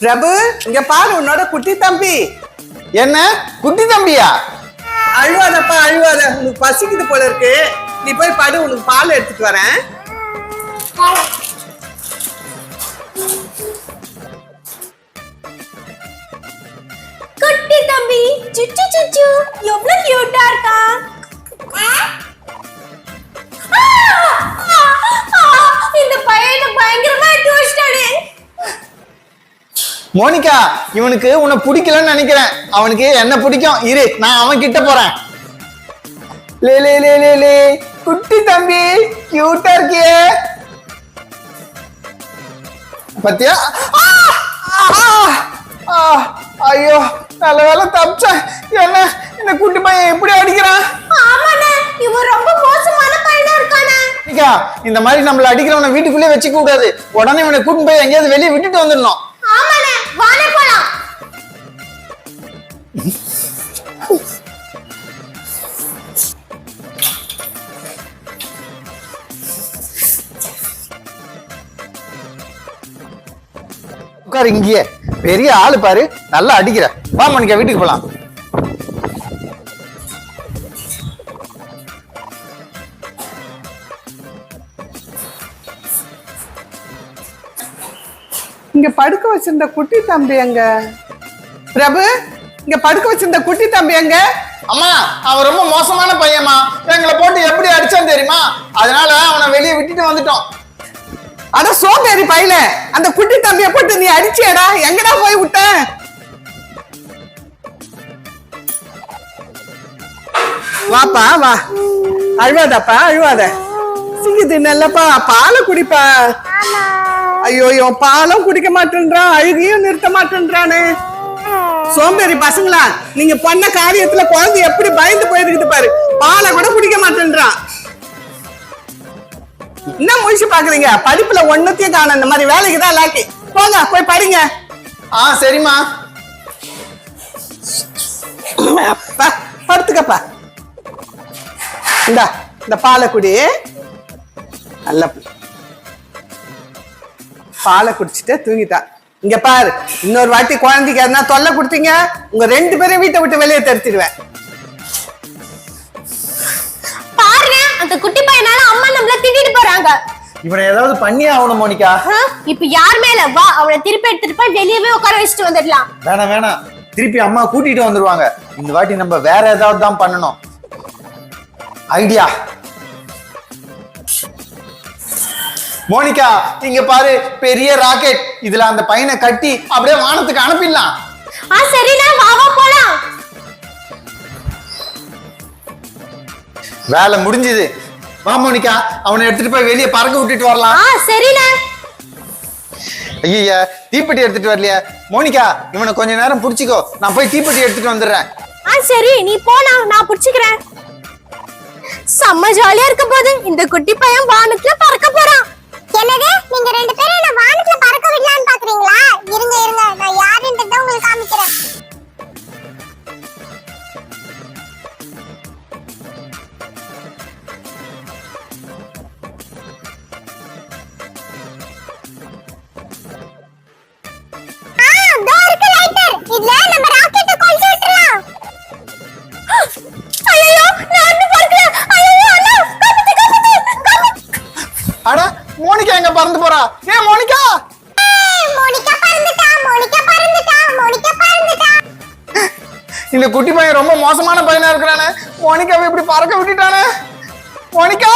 பிரபு இங்க பாரு உன்னோட குட்டி தம்பி. என்ன? குட்டி தம்பியா? அழுவாதப்பா அழுவாத. உனக்கு பசிக்குது போல இருக்கு. நீ போய் படு உனக்கு பால் எடுத்துட்டு வரேன். குட்டி தம்பி சுச்சு சுச்சு. எவ்வளவு கியூட்டா இருக்கா? மோனிகா இவனுக்கு உன்னை பிடிக்கலன்னு நினைக்கிறேன். அவனுக்கு என்ன பிடிக்கும்? இரு நான் அவன் கிட்ட போறேன். லே லே லே லே லே. குட்டி தம்பி கியூட்டா இருக்கியே. பத்தியா? ஆ! ஆ! ஆ! ஐயோ நல்ல வேலை தப்பிச்சேன். என்ன இந்த குட்டி பையன் எப்படி அடிக்கிறான்? இவன் ரொம்ப மோசமான பையனா இருக்கானே. மோனிகா இந்த மாதிரி நம்மள அடிக்கிறவனை வீட்டுக்குள்ளே வச்சுக்க கூடாது. உடனே இவனை கூட்டிட்டு போய் எங்கேயாவது வெளியே விட்டுட்டு வந்துடணும். வாழைப்பழம் உட்காரு இங்கேயே. பெரிய ஆளு பாரு. நல்லா அடிக்கிற. வா மணிக்கா வீட்டுக்கு போலாம். இங்க படுக்க வச்சிருந்த குட்டி தம்பி எங்க? பிரபு இங்க படுக்க வச்சிருந்த குட்டி தம்பி எங்க? அம்மா அவன் ரொம்ப மோசமான பையன்மா. எங்களை போட்டு எப்படி அடிச்சான் தெரியுமா? அதனால அவனை வெளியே விட்டுட்டு வந்துட்டோம். அட சோம்பேறி பையல அந்த குட்டி தம்பிய போட்டு நீ அடிச்சியடா எங்கடா போய் விட்ட? வாப்பா வா. அழுவாதப்பா அழுவாத. சிங்கிது நல்லப்பா பாலை குடிப்பா. ஐயோ இவன் பாலும் குடிக்க மாட்டேன்றான் அழுகையும் நிறுத்த மாட்டேன்றானே. சோம்பேறி பசங்களா நீங்க பண்ண காரியத்துல குழந்தை எப்படி பயந்து போயிருக்குது பாரு. பாலை கூட குடிக்க மாட்டேன்றான் என்ன முழிச்சு பாக்குறீங்க? படிப்புல ஒண்ணுத்தையும் காணும். இந்த மாதிரி வேலைக்கு தான் லாக்கி போங்க போய் படிங்க. ஆ சரிம்மா. அப்பா படுத்துக்கப்பா. இந்தா இந்த பாலை குடி. நல்ல பாலை குடிச்சிட்டு தூங்கிட்டா. இங்க பாரு இன்னொரு வாட்டி குழந்தைக்கு எதனா தொல்லை கொடுத்தீங்க உங்க ரெண்டு பேரும் வீட்டை விட்டு வெளியே தடுத்துடுவேன் பாருங்க அந்த குட்டி பையனால அம்மா நம்மள திட்டிட்டு போறாங்க. இவனை ஏதாவது பண்ணியே ஆகணும் மோனிகா. இப்ப யார் மேல? வா அவனை திருப்பி எடுத்துட்டு போய் வெளியவே உட்கார வச்சுட்டு வந்துடலாம். வேணாம் வேணாம். திருப்பி அம்மா கூட்டிட்டு வந்துருவாங்க. இந்த வாட்டி நம்ம வேற ஏதாவது தான் பண்ணணும். ஐடியா. மோனிகா இங்க பாரு பெரிய ராக்கெட். இதுல அந்த பையனை கட்டி அப்படியே வானத்துக்கு அனுப்பிடலாம். ஆ சரிண்ணா வா வா போலாம். வேலை முடிஞ்சது. வா மோனிகா அவனை எடுத்துட்டு போய் வெளியே பறக்க விட்டுட்டு வரலாம். ஆ சரிண்ணா ஐயா தீப்பெட்டி எடுத்துட்டு வரலையா. மோனிகா இவனை கொஞ்ச நேரம் புடிச்சுக்கோ. நான் போய் தீப்பெட்டி எடுத்துட்டு வந்துடுறேன். ஆ சரி நீ போனா நான் புடிச்சுக்கிறேன். செம்ம ஜாலியா இருக்க போது இந்த குட்டி பையன் வானத்துல பறக்க போறான். என்னது? நீங்க ரெண்டு பேரும் மோனிகா எங்க பறந்து போறா? ஏ மோனிகா! மோனிகா பறந்துட்டா, மோனிகா பறந்துட்டா, மோனிகா பறந்துட்டா. இந்த குட்டி பையன் ரொம்ப மோசமான பையனா இருக்கிறானே. மோனிகாவை இப்படி பறக்க விட்டுட்டானே. மோனிகா!